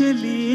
Angelim.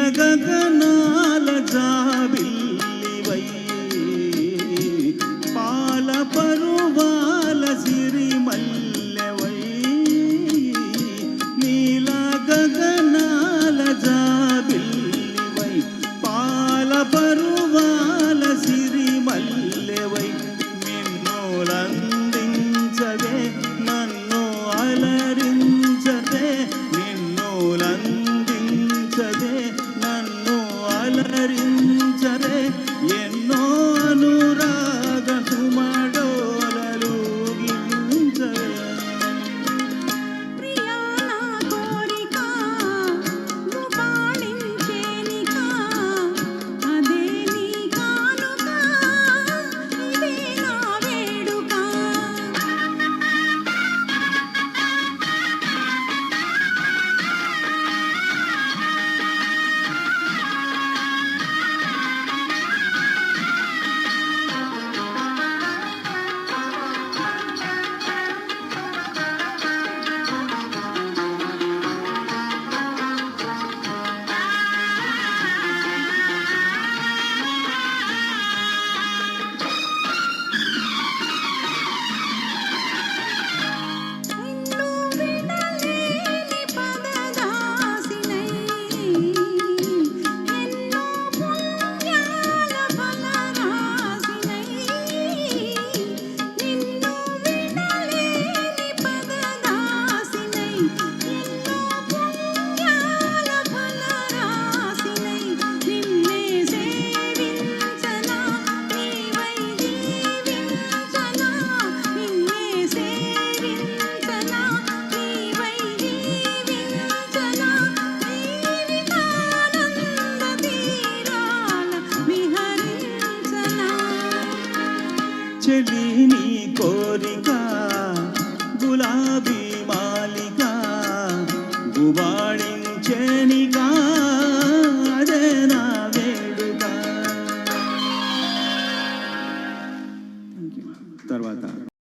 నీల గగనాల జాబిల్లివై పాల పరువాల సిరిమల్లెవై నీల గగనాల జాబిల్లివై పాల పరువాల సిరిమల్లెవై నిన్నులందించవే